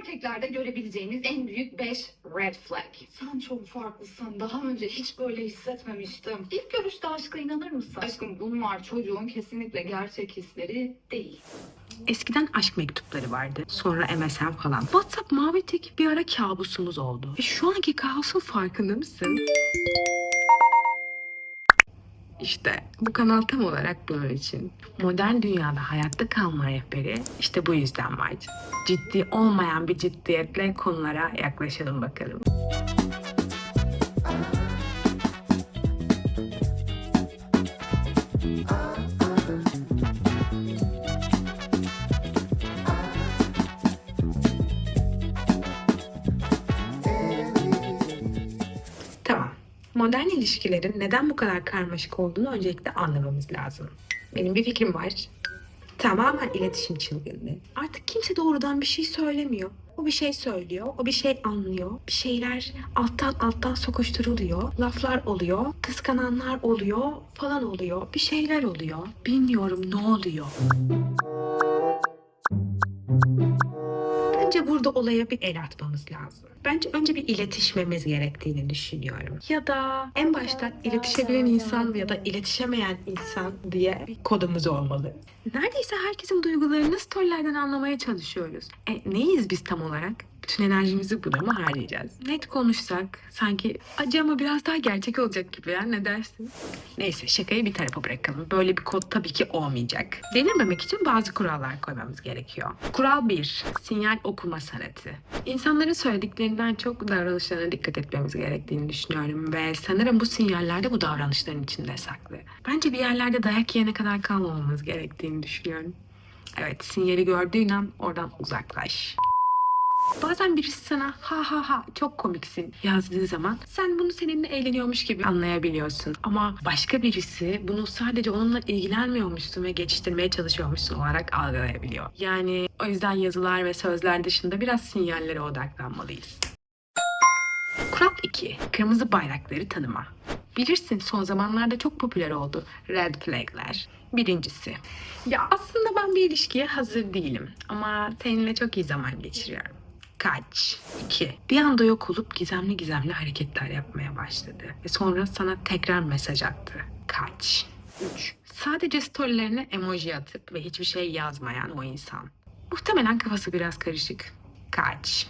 erkeklerde görebileceğimiz en büyük 5 red flag. Sen çok farklısın. Daha önce hiç böyle hissetmemiştim. İlk görüşte aşka inanır mısın? Aşkım bunlar çocuğun kesinlikle gerçek hisleri değil. Eskiden aşk mektupları vardı. Sonra MSN falan. WhatsApp mavi tik bir ara kabusumuz oldu. Ve şu anki kaosun farkında mısın? İşte bu kanal tam olarak bunun için. Modern dünyada hayatta kalma rehberi işte bu yüzden var. Ciddi olmayan bir ciddiyetle konulara yaklaşalım bakalım. Modern ilişkilerin neden bu kadar karmaşık olduğunu öncelikle anlamamız lazım. Benim bir fikrim var. Tamamen iletişim çılgınlığı. Artık kimse doğrudan bir şey söylemiyor. O bir şey söylüyor, o bir şey anlıyor. Bir şeyler alttan alttan sokuşturuluyor. Laflar oluyor, kıskananlar oluyor, falan oluyor. Bir şeyler oluyor. Bilmiyorum ne oluyor. Burada olaya bir el atmamız lazım. Bence önce bir iletişmemiz gerektiğini düşünüyorum. Ya da en başta iletişebilen insan ya da iletişemeyen insan diye bir kodumuz olmalı. Neredeyse herkesin duygularını storylerden anlamaya çalışıyoruz. E, neyiz biz tam olarak? Bütün enerjimizi buna mı harcayacağız? Net konuşsak sanki acı ama biraz daha gerçek olacak gibi ya ne dersin? Neyse şakayı bir tarafa bırakalım. Böyle bir kod tabii ki olmayacak. Denilmemek için bazı kurallar koymamız gerekiyor. Kural 1. Sinyal okuma sanatı. İnsanların söylediklerinden çok davranışlarına dikkat etmemiz gerektiğini düşünüyorum ve sanırım bu sinyaller de bu davranışların içinde saklı. Bence bir yerlerde dayak yiyene kadar kalmamamız gerektiğini düşünüyorum. Evet, sinyali gördüğün an oradan uzaklaş. Bazen birisi sana ha ha ha çok komiksin yazdığı zaman sen bunu seninle eğleniyormuş gibi anlayabiliyorsun. Ama başka birisi bunu sadece onunla ilgilenmiyormuşsun ve geçiştirmeye çalışıyormuşsun olarak algılayabiliyor. Yani o yüzden yazılar ve sözler dışında biraz sinyallere odaklanmalıyız. Kural 2. Kırmızı bayrakları tanıma. Bilirsin son zamanlarda çok popüler oldu red flagler. Birincisi. Ya aslında ben bir ilişkiye hazır değilim ama seninle çok iyi zaman geçiriyorum. Kaç. 2. Bir anda yok olup gizemli gizemli hareketler yapmaya başladı. Ve sonra sana tekrar mesaj attı. Kaç. 3. Sadece storylerine emoji atıp ve hiçbir şey yazmayan o insan. Muhtemelen kafası biraz karışık. Kaç.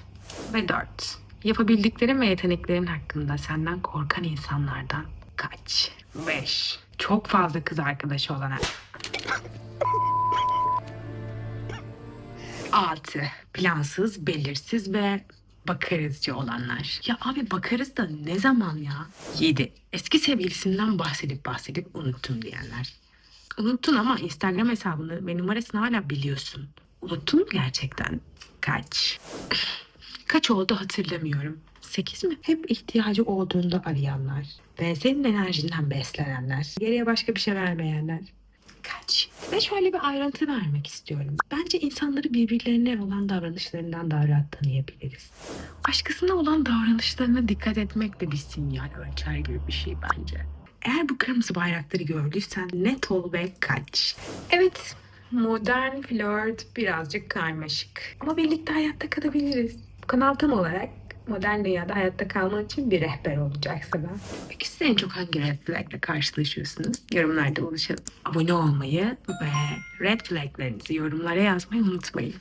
Ve 4. Yapabildiklerin ve yeteneklerin hakkında senden korkan insanlardan kaç. 5. Çok fazla kız arkadaşı olan 6. Plansız, belirsiz ve bakarızcı olanlar. Ya abi bakarız da ne zaman ya? 7. Eski sevgilisinden bahsedip bahsedip unuttum diyenler. Unuttun ama Instagram hesabını ve numarasını hala biliyorsun. Unuttun mu gerçekten? Kaç? Kaç oldu hatırlamıyorum. 8 mi? Hep ihtiyacı olduğunda arayanlar. Ve senin enerjinden beslenenler. Geriye başka bir şey vermeyenler. Ve şöyle bir ayrıntı vermek istiyorum. Bence insanları birbirlerine olan davranışlarından daha rahat tanıyabiliriz. Başkasına olan davranışlarına dikkat etmek de bir sinyal ölçer gibi bir şey bence. Eğer bu kırmızı bayrakları gördüysen net ol ve kaç. Evet, modern flört birazcık karmaşık. Ama birlikte hayatta kalabiliriz. Bu kanal tam olarak modern dünyada hayatta kalman için bir rehber olacak sana. Peki siz en çok hangi red flag'le karşılaşıyorsunuz? Yorumlarda buluşalım. Abone olmayı ve red flag'lerinizi yorumlara yazmayı unutmayın.